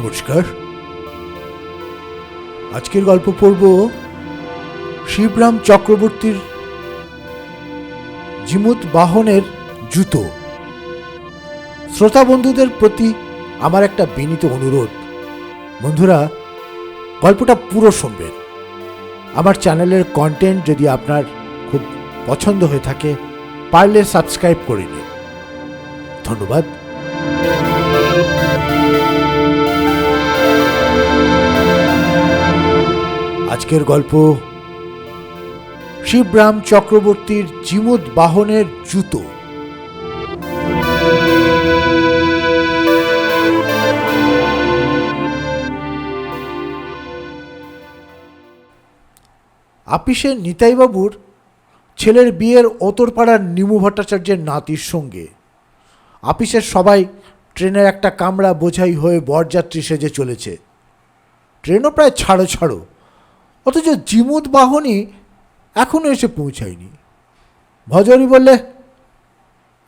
নমস্কার। আজকের গল্প পড়ব শিবরাম চক্রবর্তীর জিমুত বাহনের জুতো। শ্রোতা বন্ধুদের প্রতি আমার একটা বিনীত অনুরোধ। বন্ধুরা, গল্পটা পুরো শুনবেন। আমার চ্যানেলের কন্টেন্ট যদি আপনার খুব পছন্দ হয়ে থাকে, পারলে সাবস্ক্রাইব করে নিন। ধন্যবাদ। আজকের গল্প, শিবরাম চক্রবর্তীর জিমুদ বাহনের জুতো। আপিসের নিতাইবাবুর ছেলের বিয়ের ওতরপাড়ার নিমু ভট্টাচার্যের নাতির সঙ্গে। আপিসের সবাই ট্রেনের একটা কামড়া বোঝাই হয়ে বরযাত্রী সেজে চলেছে। ট্রেনও প্রায় ছাড়ো ছাড়ো। অথচ জিমুদ বাহনই এখনও এসে পৌঁছায়নি। ভজরি বললে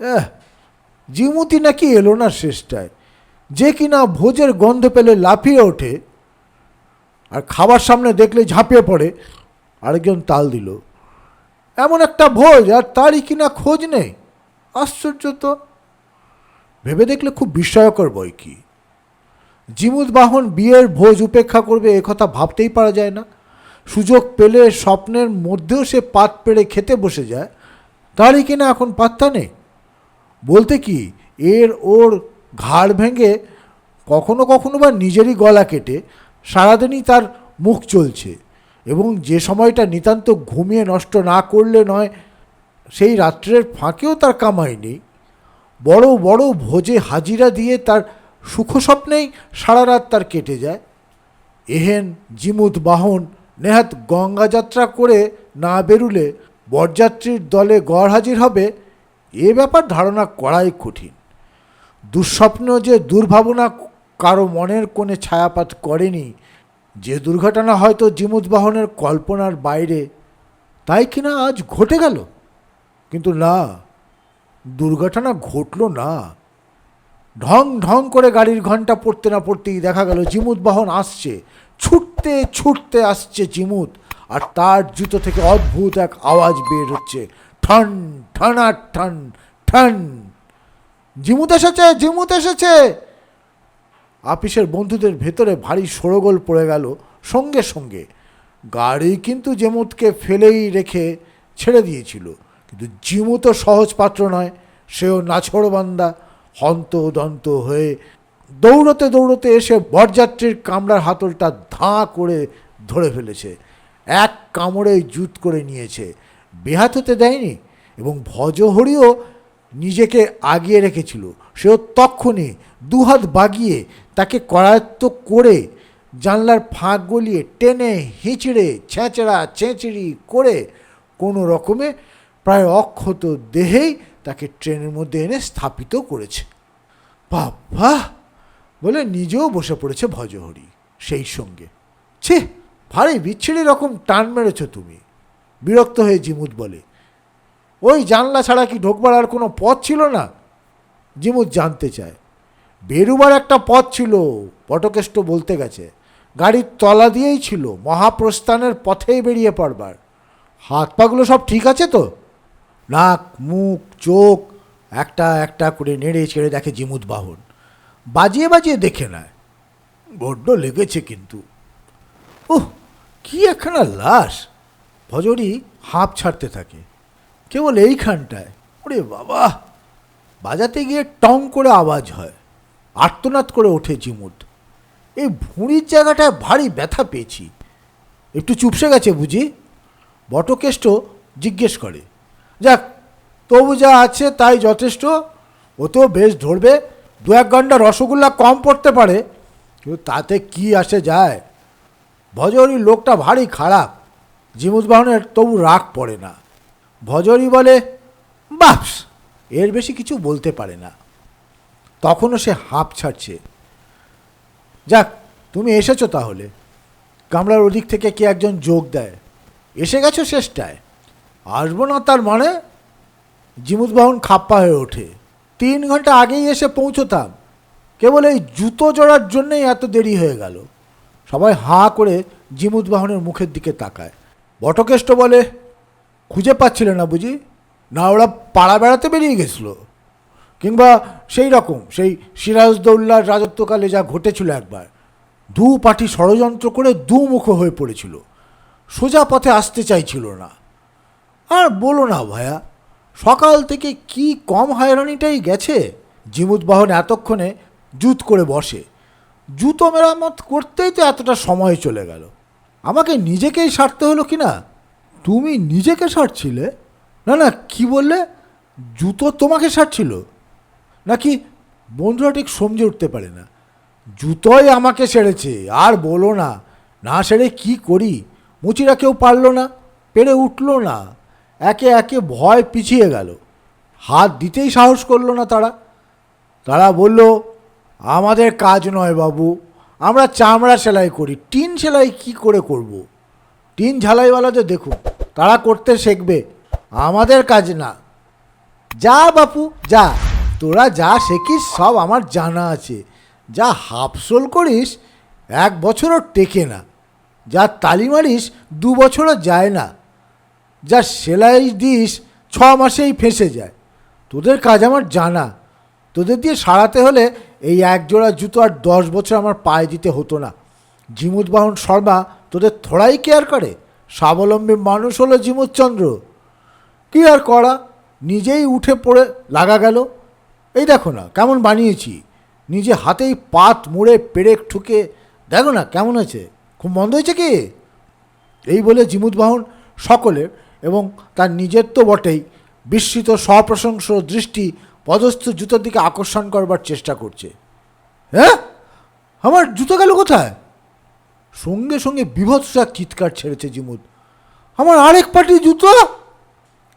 "এহ, জিমুতি নাকি এলো না শেষটায়। যে কিনা ভোজের গন্ধ পেলে লাফিয়ে ওঠে আর খাবার সামনে দেখলে ঝাঁপিয়ে পড়ে। আরেকজন তাল দিল এমন একটা ভোজ আর তারই কিনা খোঁজ নেই। আশ্চর্য তো। ভেবে দেখলে খুব বিস্ময়কর বই কি। জিমুদ বাহন বিয়ের ভোজ উপেক্ষা করবে এ কথা ভাবতেই পারা যায় না। সুযোগ পেলে স্বপ্নের মধ্যেও সে পাত পেড়ে খেতে বসে যায়। তারই কিনা এখন পাত্তা নেই। বলতে কি, এর ওর ঘাড় ভেঙে কখনো কখনো বা নিজেরই গলা কেটে সারাদিনই তার মুখ চলছে এবং যে সময়টা নিতান্ত ঘুমিয়ে নষ্ট না করলে নয়, সেই রাত্রের ফাঁকেও তার কামাই নেই। বড় বড় ভোজে হাজিরা দিয়ে তার সুখ স্বপ্নেই সারা রাত তার কেটে যায়। এহেন জিমুত বাহন নেহাত গঙ্গা যাত্রা করে না বেরুলে বরযাত্রীর দলে গড় হাজির হবে, এ ব্যাপার ধারণা করাই কঠিন। দুঃস্বপ্ন যে দুর্ভাবনা কারও মনের কোণে ছায়াপাত করেনি, যে দুর্ঘটনা হয়তো জিমুত বাহনের কল্পনার বাইরে, তাই কিনা আজ ঘটে গেল? কিন্তু না, দুর্ঘটনা ঘটল না। ঢং ঢং করে গাড়ির ঘণ্টা পড়তে না পড়তেই দেখা গেল জিমুত বাহন আসছে। ছুটতে ছুটতে আসছে জিমুত, আর তার জুতো থেকে অদ্ভুত এক আওয়াজ বের হচ্ছে। ঠন, ঠনা ঠন ঠন। জিমুত এসেছে জিমুত এসেছে। আপিসের বন্ধুদের ভেতরে ভারী সরগোল পড়ে গেল সঙ্গে সঙ্গে। গাড়ি কিন্তু জেমুতকে ফেলেই রেখে ছেড়ে দিয়েছিল। কিন্তু জিমু তো সহজ পাত্র নয়, সেও নাছড়বান্দা হন্ত দন্ত হয়ে দৌড়তে দৌড়তে এসে বরযাত্রীর কামড়ার হাতলটা ধাঁ করে ধরে ফেলেছে। এক কামড়ে জুত করে নিয়েছে। বেহাত হতে দেয়নি এবং ভজহরিও নিজেকে আগিয়ে রেখেছিল। সেও তক্ষণি দুহাত বাগিয়ে তাকে করায়ত্ত করে জানলার ফাঁক গলিয়ে টেনে, হিঁচড়ে, ছেঁচড়া চেঁচড়ি করে কোনো রকমে প্রায় অক্ষত দেহেই তাকে ট্রেনের মধ্যে এনে স্থাপিত করেছে। বাবা! বলে নিজেও বসে পড়েছে ভজহরি সেই সঙ্গে। ছি, ভারী বিচ্ছিরি রকম টান মেরেছ তুমি। বিরক্ত হয়ে জিমুত বলে, ওই জানলা ছাড়া কি ঢোকবার আর কোনো পথ ছিল না? জিমুত জানতে চায়। বেরুবার একটা পথ ছিল, পটকেষ্ট বলতে গেছে। গাড়ির তলা দিয়েই ছিল, মহাপ্রস্থানের পথেই বেরিয়ে পড়বার। হাত পাগুলো সব ঠিক আছে তো? নাক, মুখ, চোখ একটা একটা করে নেড়ে ছেড়ে দেখে জিমুদ বাহন। বাজিয়ে বাজিয়ে দেখে নেয়। বড্ড লেগেছে কিন্তু। ওহ কি একখানা লাশ। ভজরি হাঁপ ছাড়তে থাকে। কেবল এইখানটায়। ওরে বাবা! বাজাতে গিয়ে টং করে আওয়াজ হয়। আর্তনাদ করে ওঠে জিমুত। এই ভুঁড়ির জায়গাটায় ভারী ব্যথা পেয়েছি। একটু চুপসে গেছে বুঝি? বটকেষ্ট জিজ্ঞেস করে। যাক, তবু যা আছে তাই যথেষ্ট। ও তো বেশ ধরবে। দু এক ঘণ্টা রসগোল্লা কম পড়তে পারে, কিন্তু তাতে কি আসে যায়? ভজরি লোকটা ভারী খারাপ। জিমুত বাহনের তবু রাগ পড়ে না। ভজরি বলে, বাপস, এর বেশি কিছু বলতে পারে না। তখনও সে হাঁপ ছাড়ছে। যাক, তুমি এসেছ তাহলে। কামরার ওদিক থেকে কে একজন যোগ দেয়? এসে গেছো শেষটায়? আসব না তার মানে? জিমুত বাহন খাপ্পা হয়ে ওঠে। তিন ঘণ্টা আগেই এসে পৌঁছতাম। কেবল এই জুতো জোড়ার জন্যেই এত দেরি হয়ে গেল। সবাই হাঁ করে জিমুদ বাহনের মুখের দিকে তাকায়। বটকেষ্ট বলে, খুঁজে পাচ্ছিল না বুঝি? না ওরা পাড়া বেড়াতে বেরিয়ে গেছিল? কিংবা সেই রকম, সেই সিরাজদৌল্লার রাজত্বকালে যা ঘটেছিল একবার দু পার্টি ষড়যন্ত্র করে দুমুখ হয়ে পড়েছিল। সোজা পথে আসতে চাইছিল না। বলো না ভায়া, সকাল থেকে কি কম হয়রানিটাই গেছে? জিমুদ বাহন এতক্ষণে জুত করে বসে। জুতো মেরামত করতেই তো এতটা সময় চলে গেল। আমাকে নিজেকেই সারতে হলো কি না? তুমি নিজেকে সারছিলে? না না, কি বললে? জুতো তোমাকে সারছিল? নাকি বন্ধুরা ঠিক সমঝে উঠতে পারে না? জুতোই আমাকে সেরেছে, আর বলো না। না সেরে কি করি? মুচিরা কেউ পারল না, পেরে উঠল না। একে একে ভয় পিছিয়ে গেল। হাত দিতেই সাহস করল না তারা। তারা বলল, আমাদের কাজ নয় বাবু, আমরা চামড়া সেলাই করি। টিন সেলাই কি করে করব। টিন ঝালাইওয়ালা ঝালাইওয়ালাদের দেখুন তারা করতে শিখবে। আমাদের কাজ না। যা বাপু, যা। তোরা যা শেখিস, সব আমার জানা আছে। যা হাফসোল করিস, এক বছরও টেকে না। যা তালি মারিস, দু বছরও যায় না। যা সেলাই দিস, ছ মাসেই ফেঁসে যায়। তোদের কাজ আমার জানা। তোদের দিয়ে সারাতে হলে এই এক জোড়া জুতো আর দশ বছর আমার পায়ে দিতে হতো না। জিমুদ বাহন শর্মা তোদের থোড়াই কেয়ার করে? স্বাবলম্বী মানুষ হলো জিমুদচন্দ্র কি আর করা? নিজেই উঠে পড়ে লাগা গেল। এই দেখো না, কেমন বানিয়েছি। নিজে হাতেই পাত মুড়ে পেরেক ঠুকে। দেখো না, কেমন আছে খুব মন্দ হয়েছে কি? এই বলে জিমুদ বাহন সকলের এবং তার নিজের তো বটেই বিস্মিত সপ্রশংস দৃষ্টি পদস্থ জুতোর দিকে আকর্ষণ করবার চেষ্টা করছে। হ্যাঁ? আমার জুতো গেল কোথায়? সঙ্গে সঙ্গে বিভৎস চিৎকার ছেড়েছে জিমুদ। আমার আরেক পাটি জুতো?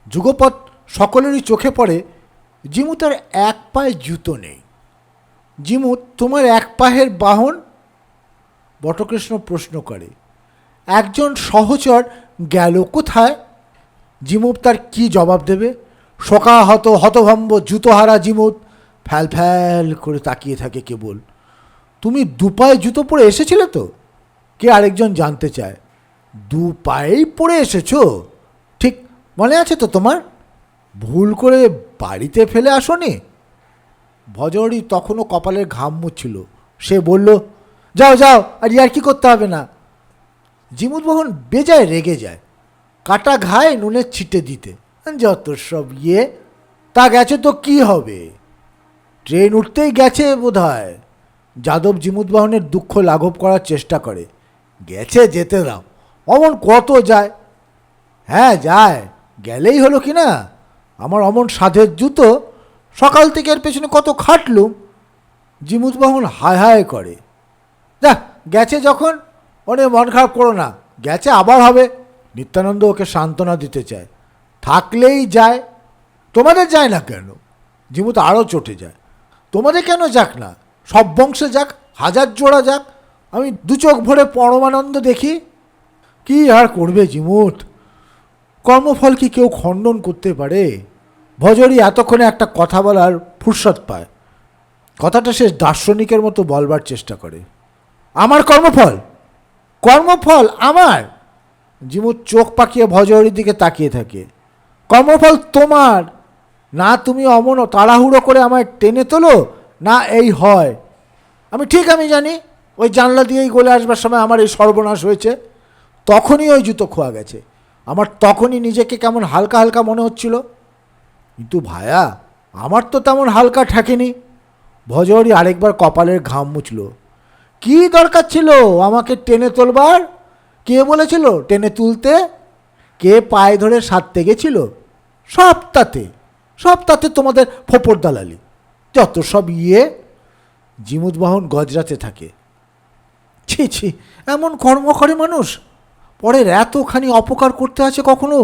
যুগপথ সকলেরই চোখে পড়ে জিমু তার এক পায়ে জুতো নেই। জিমু তোমার এক পায়ের বাহন? বটকৃষ্ণ প্রশ্ন করে, একজন সহচর গেল কোথায়? জিমুত তার কি জবাব দেবে? শোকাহত, হতভম্ব, জুতোহারা জিমুত ফ্যাল ফ্যাল করে তাকিয়ে থাকে কেবল। তুমি দু পায়ে জুতো পরে এসেছিলে তো? কে আরেকজন জানতে চায়? দু পায়েই পরে এসেছ? ঠিক মনে আছে তো তোমার? ভুল করে বাড়িতে ফেলে আসনি? ভজহরি তখনও কপালের ঘাম মুছছিল। সে বলল, যাও যাও, আর ইয়ার কি করতে হবে না? জিমুদ মোহন বেজায় রেগে যায়। কাটা ঘায়ে নুনের ছিটে দিতে। যত সব ইয়ে তা গেছে তো কি হবে? ট্রেন উঠতেই গেছে বোধ হয় যাদব জিমুদবাহনের দুঃখ লাঘব করার চেষ্টা করে। গেছে যেতে দাও অমন কত যায়? হ্যাঁ যায়। গেলেই হলো কি না? আমার অমন সাধের জুতো সকাল থেকে এর পেছনে কত খাটলুম জিমুদবাহন হায় হায় করে। যা গেছে যখন? অনেক মন খারাপ করো না। গেছে আবার হবে। নিত্যানন্দ ওকে সান্ত্বনা দিতে চায়। থাকলেই যায়। তোমাদের যায় না কেন? জিমুত আরও চটে যায়। তোমাদের কেন যাক না? সব বংশে যাক, হাজার জোড়া যাক। আমি দু চোখ ভরে পরমানন্দ দেখি। কি আর করবে জিমুত? কর্মফল কি কেউ খণ্ডন করতে পারে? ভজরি এতক্ষণে একটা কথা বলার ফুরসত পায়। কথাটা সে দার্শনিকের মতো বলবার চেষ্টা করে। আমার কর্মফল? কর্মফল আমার? জিমুর চোখ পাকিয়ে ভজহরির দিকে তাকিয়ে থাকে। কর্মফল তোমার। না তুমি অমন তাড়াহুড়ো করে আমায় টেনে তোলো, না এই হয়। আমি ঠিক আমি জানি, ওই জানলা দিয়েই গলে আসবার সময় আমার এই সর্বনাশ হয়েছে। তখনই ওই জুতো খোয়া গেছে। আমার তখনই নিজেকে কেমন হালকা হালকা মনে হচ্ছিল। কিন্তু ভায়া, আমার তো তেমন হালকা ঠেকেনি। ভজহরি আরেকবার কপালের ঘাম মুছল। কি দরকার ছিল আমাকে টেনে তোলবার? কে বলেছিল টেনে তুলতে? কে পায়ে ধরে সারতে গেছিল? সব তাতে তোমাদের ফোপর দালালি। যত সব ইয়ে জিমুদবাহন গজরাতে থাকে। ছি ছি, এমন কর্ম করে মানুষ পরের এতখানি অপকার করতে আছে কখনো?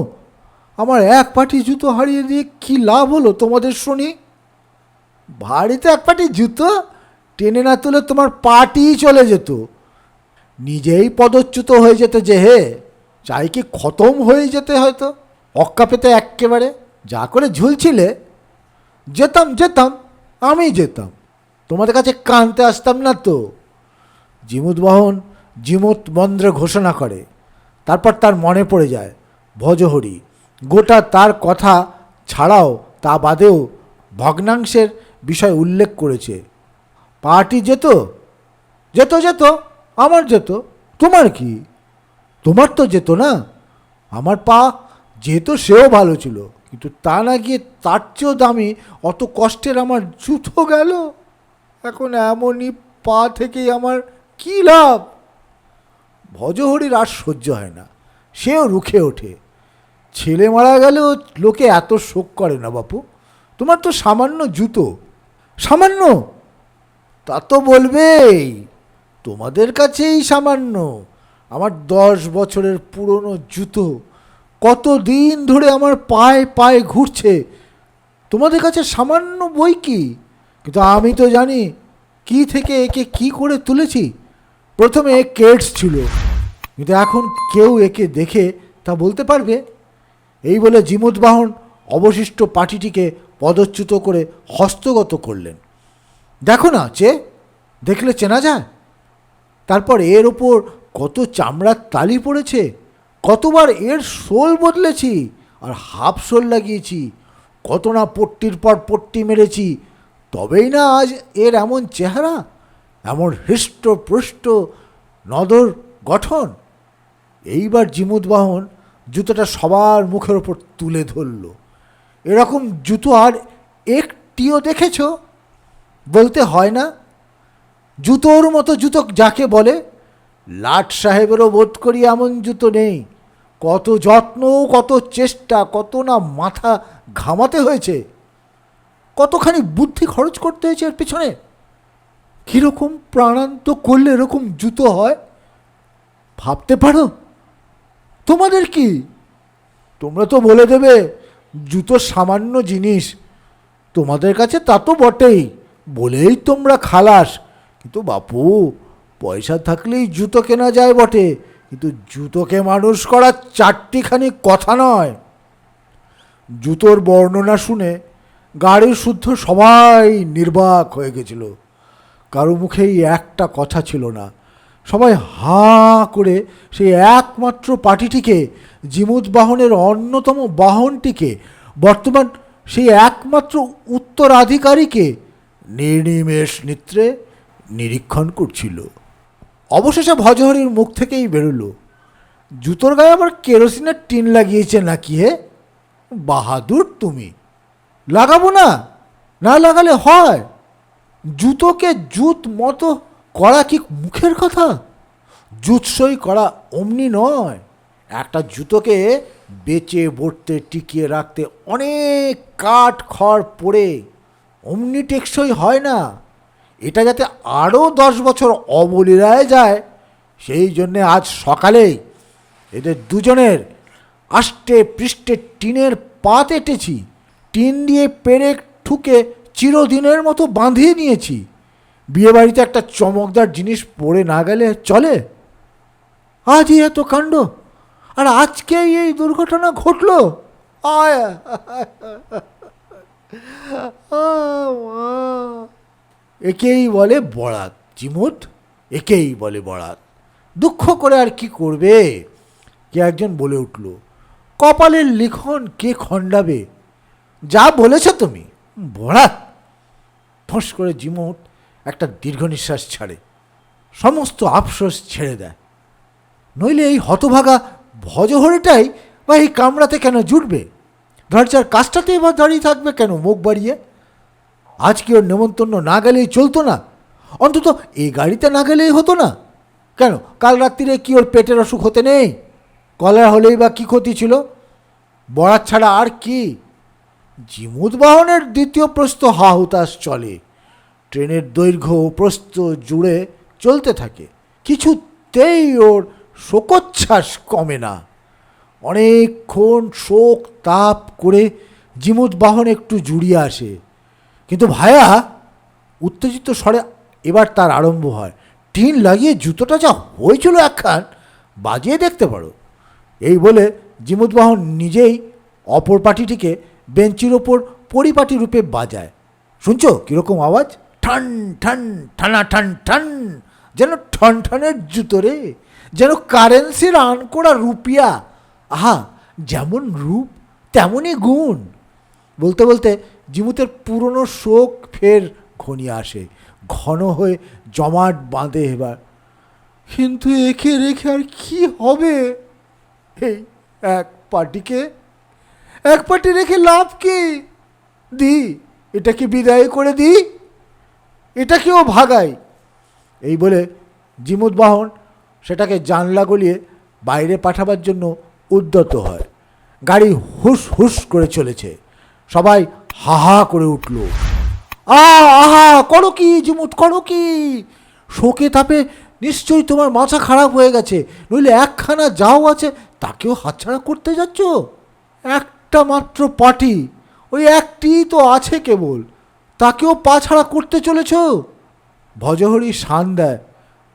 আমার এক পাটি জুতো হারিয়ে দিয়ে কি লাভ হলো তোমাদের শুনি? বাড়িতে এক পাটি জুতো টেনে না তুলে তোমার পাটি চলে যেত। নিজেই পদচ্যুত হয়ে যেতে যে হে, চাই কি খতম হয়ে যেতে হয়তো? অক্কা পেতে এক্কেবারে যা করে ঝুলছিলে, যেতাম যেতাম, আমি যেতাম। তোমাদের কাছে কানতে আসতাম না তো? জিমুত বাহন জিমুত মন্ত্রে ঘোষণা করে। তারপর তার মনে পড়ে যায়, ভজহরি, গোটা তার কথা ছাড়াও তা বাদেও ভগ্নাংশের বিষয় উল্লেখ করেছে। পার্টি যেত যেত যেত আমার যেত, তোমার কি? তোমার তো যেত না। আমার পা যেত, সেও ভালো ছিল। কিন্তু তা না গিয়ে তার চেয়েও দামি, অত কষ্টের আমার জুতো গেল। এখন এমনই পা থেকেই আমার কী লাভ? ভজহরির আর সহ্য হয় না। সেও রুখে ওঠে। ছেলে মারা গেলেও লোকে এত শোক করে না বাপু। তোমার তো সামান্য জুতো। সামান্য? তা তো বলবেই। তোমাদের কাছেই সামান্য। আমার দশ বছরের পুরনো জুতো কত দিন ধরে আমার পায়ে পায়ে ঘুরছে। তোমাদের কাছে সামান্য বই কি? কিন্তু আমি তো জানি কি থেকে একে কি করে তুলেছি। প্রথমে কেটস ছিল। কিন্তু এখন কেউ একে দেখে তা বলতে পারবে? এই বলে জিমুত বাহন অবশিষ্ট পাটিটিকে পদচ্যুত করে হস্তগত করলেন। দেখো না চে দেখলে চেনা যায়? তারপর এর ওপর কত চামড়ার তালি পড়েছে? কতবার এর শোল বদলেছি আর হাফ শোল লাগিয়েছি। কত না পট্টির পর পট্টি মেরেছি। তবেই না আজ এর এমন চেহারা, এমন হৃষ্টপুষ্ট নদর গঠন। এইবার জিমুদবাহন জুতোটা সবার মুখের ওপর তুলে ধরল। এরকম জুতো আর একটিও দেখেছ? বলতে হয় না জুতোর মতো জুতো যাকে বলে, লাট সাহেবেরও বোধ করি এমন জুতো নেই। কত যত্ন, কত চেষ্টা, কত না মাথা ঘামাতে হয়েছে। কতখানি বুদ্ধি খরচ করতে হয়েছে এর পিছনে? কীরকম প্রাণান্ত করলে এরকম জুতো হয়? ভাবতে পারো? তোমাদের কি? তোমরা তো বলে দেবে, জুতো সামান্য জিনিস। তোমাদের কাছে তা তো বটেই। বলেই তোমরা খালাস। কিন্তু বাপু, পয়সা থাকলেই জুতো কেনা যায় বটে, কিন্তু জুতোকে মানুষ করা চারটিখানি কথা নয়। জুতোর বর্ণনা শুনে গাড়ির শুদ্ধ সবাই নির্বাক হয়ে গেছিল। কারও মুখেই একটা কথা ছিল না। সবাই হাঁ করে সেই একমাত্র পার্টিটিকে জিমুদ বাহনের অন্যতম বাহনটিকে, বর্তমান সেই একমাত্র উত্তরাধিকারীকে, নির্নিমেষ নেত্রে নিরীক্ষণ করছিল। অবশেষে ভজহরির মুখ থেকেই বেরোলো। জুতোর গায়ে আবার কেরোসিনের টিন লাগিয়েছে নাকি হে? বাহাদুর তুমি। লাগাবো না না লাগালে হয়। জুতোকে জুত মতো করা কি মুখের কথা? জুৎসই করা অমনি নয়। একটা জুতোকে বেচে বড়তে টিকিয়ে রাখতে অনেক কাঠ খড় পড়ে, অমনি টেকসই হয় না। এটা যাতে আরও দশ বছর অবলীলায় যায়, সেই জন্যে আজ সকালেই এদের দুজনের আষ্টে পৃষ্ঠে টিনের পাত এঁটেছি, টিন দিয়ে পেরেক ঠুকে চিরদিনের মতো বাঁধিয়ে নিয়েছি। বিয়েবাড়িতে একটা চমকদার জিনিস পড়ে না গেলে চলে? আজই এত কাণ্ড, আর আজকেই এই দুর্ঘটনা ঘটলো? আয়। একেই বলে বরাত। চিমুট একেই বলে বরাত। দুঃখ করে আর কি করবে? কে একজন বলে উঠল, কপালের লিখন কে খণ্ডাবে? যা বলেছ তুমি, বরাত। ফোঁস করে জিমুট একটা দীর্ঘ নিঃশ্বাস ছাড়ে, সমস্ত আফসোস ছেড়ে দেয়। নইলে এই হতভাগা ভজহরিটাই বা এই কামড়াতে কেন জুটবে? দরজার কাজটাতেই বা দাঁড়িয়ে থাকবে কেন মুখ বাড়িয়ে? আজ কি ওর নেমন্তন্ন না গেলেই চলতো না। অন্তত এই গাড়িতে না গেলেই হতো না। কেন? কাল রাত্রিরে কি ওর পেটের অসুখ হতে নেই? কলার হলেই বা কী ক্ষতি ছিল? বরাত ছাড়া আর কি? জিমুদ বাহনের দ্বিতীয় প্রস্থ হা হুতাশ চলে। ট্রেনের দৈর্ঘ্য ও প্রস্থ জুড়ে চলতে থাকে। কিছুতেই ওর শোকোচ্ছ্বাস কমে না। অনেকক্ষণ শোক তাপ করে জিমুদ বাহন একটু জুড়িয়ে আসে। কিন্তু ভায়া, উত্তেজিত স্বরে এবার তার আরম্ভ হয়। টিন লাগিয়ে জুতোটা যা হয়েছিল একখান, বাজিয়ে দেখতে পারো। এই বলে জিমুদবাহন নিজেই অপর পাটিটিকে বেঞ্চির ওপর পরিপাটি রূপে বাজায়। শুনছো কীরকম আওয়াজ? ঠান ঠান, ঠানা, ঠান ঠান, যেন ঠন, ঠনের জুতো রে, যেন কারেন্সির আনকোড়া রুপিয়া। আহা, যেমন রূপ, তেমনই গুণ। বলতে বলতে জিমুতের পুরনো শোক ফের ঘনিয়ে আসে, ঘন হয়ে জমাট বাঁধে এবার। কিন্তু একে রেখে আর কি হবে? এই এক পার্টিকে, এক পার্টি রেখে লাভ কি? দি, এটাকে বিদায় করে দিই এটাকেও ভাগাই। এই বলে জিমুদ বাহন সেটাকে জানলা গলিয়ে বাইরে পাঠাবার জন্য উদ্যত হয়। গাড়ি হুস হুস করে চলেছে। সবাই হাহা করে উঠল। আহা, করো কি জিমুত করো কি? শোকে তাপে নিশ্চয়ই তোমার মাথা খারাপ হয়ে গেছে, নইলে একখানা যাও আছে, তাকেও হাতছাড়া করতে যাচ্ছ? একটা মাত্র পার্টি ওই একটি তো আছে কেবল, তাকেও পা ছাড়া করতে চলেছ? ভজহরি শান দেয়,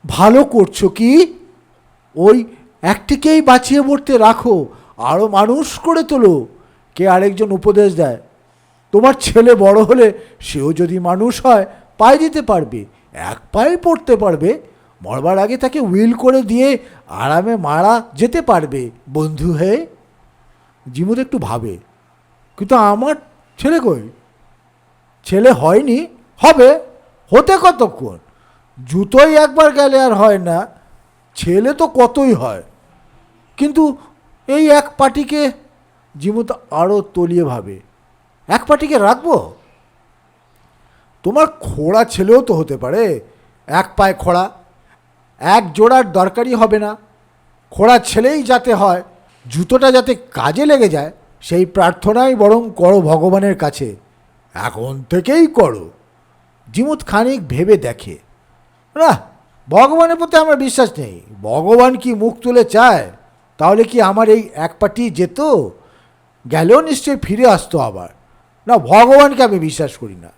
ভালো করছ কি? ওই একটিকেই বাঁচিয়ে মরতে রাখো আরও মানুষ করে তোলো, কে আরেকজন উপদেশ দেয়। তোমার ছেলে বড় হলে সেও যদি মানুষ হয়, পায়ে দিতে পারবে, এক পায়ে পড়তে পারবে, মরবার আগে তাকে উইল করে দিয়ে আরামে মারা যেতে পারবে, বন্ধু হয়ে জিমুদ একটু ভাবে, কিন্তু আমার ছেলে কই? ছেলে হয়নি? হবে, হতে কতক্ষণ? জুতোই একবার গেলে আর হয় না, ছেলে তো কতই হয়? কিন্তু এই এক পাটিকে জিমুত আরও তলিয়ে ভাবে এক পাটিকে রাখব? তোমার খোড়া ছেলেও তো হতে পারে। এক পায়ে খোড়া, এক জোড়ার দরকারই হবে না। খোড়া ছেলেই যাতে হয়, জুতোটা যাতে কাজে লেগে যায়, সেই প্রার্থনাই বরং করো ভগবানের কাছে। এখন থেকেই করো। জিমুত খানিক ভেবে দেখে, না, ভগবানের প্রতি আমার বিশ্বাস নেই। ভগবান কি মুখ তুলে চায়? তাহলে কি আমার এই এক পাটি যেত? গেলেও নিশ্চয়ই ফিরে আসতো আবার। না, ভগবানকে আমি বিশ্বাস করি না।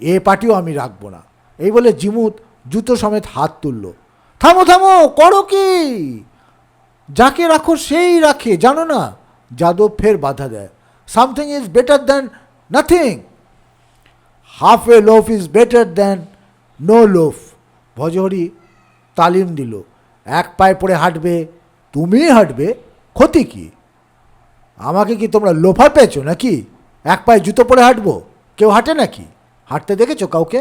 এ পাটিও আমি রাখব না। এই বলে জিমুত জুতো সমেত হাত তুলল। থামো থামো, করো কি? যাকে রাখো সেই রাখে, জানো না? যাদব ফের বাধা দেয়। Something is better than nothing half a loaf is better than no loaf Bhajahari তালিম দিল। এক পায়ে পড়ে হাঁটবে তুমি হাঁটবে, ক্ষতি কি? আমাকে কি তোমরা লোফার পেয়েছ নাকি? এক পায়ে জুতো পরে হাঁটবো? কেউ হাঁটে নাকি? হাঁটতে দেখেছ কাউকে?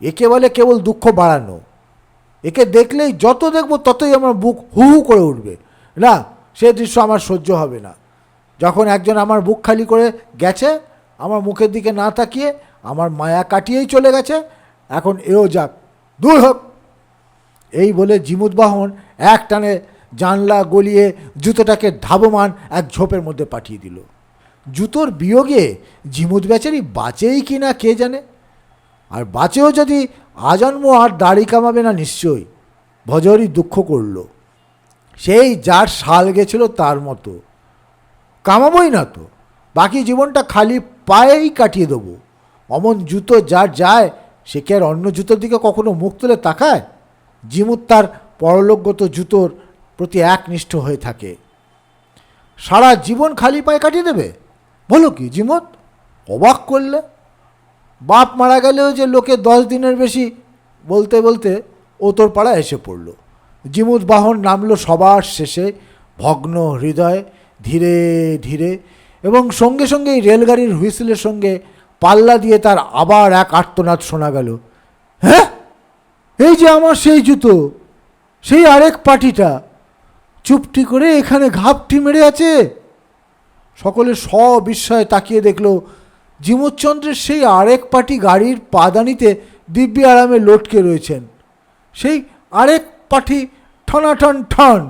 একে বলে কেবল দুঃখ বাড়ানো। একে দেখলেই যত দেখব ততই আমার বুক হু হু করে উঠবে। না, সে দৃশ্য আমার সহ্য হবে না। যখন একজন আমার বুক খালি করে গেছে, আমার মুখের দিকে না তাকিয়ে আমার মায়া কাটিয়েই চলে গেছে, এখন এও যাক, দূর হোক। এই বলে জিমুদ বাহন এক টানে জানলা গলিয়ে জুতোটাকে ধাবমান এক ঝোপের মধ্যে পাঠিয়ে দিল। জুতোর বিয়োগে জিমুদ বেচারি বাঁচেই কি না কে জানে? আর বাঁচেও যদি আজন্ম আর দাড়ি কামাবে না নিশ্চয়ই ভজহরি দুঃখ করল। সেই যার শাল গেছিল তার মতো। কামাবই না তো, বাকি জীবনটা খালি পায়েই কাটিয়ে দেবো। অমন জুতো যার যায়, সে কি আর অন্য জুতোর দিকে কখনো মুখ তুলে তাকায়? জিমুত তার পরলোকগত জুতোর প্রতি একনিষ্ঠ হয়ে থাকে। সারা জীবন খালি পায়ে কাটিয়ে দেবে? বলো কি জিমত? অবাক করলে? বাপ মারা গেলেও যে লোকে দশ দিনের বেশি বলতে বলতে ও তোর পাড়া এসে পড়ল। জিমুদ বাহন নামলো সবার শেষে ভগ্ন হৃদয় ধীরে ধীরে এবং সঙ্গে সঙ্গেই রেলগাড়ির হুইসেলের সঙ্গে পাল্লা দিয়ে তার আবার এক আর্তনাদ শোনা গেল। হ্যাঁ? এই যে আমার সেই জুতো, সেই আরেক পাটিটা। চুপটি করে এখানে ঘাপটি মেরে আছে। সকলে সবিস্ময়ে তাকিয়ে দেখল, জিমোচ্চন্দ্রের সেই আরেক পাটি গাড়ির পাদানিতে দিব্যি আরামে লটকে রয়েছেন। সেই আরেক পাটি ঠনাঠন ঠন।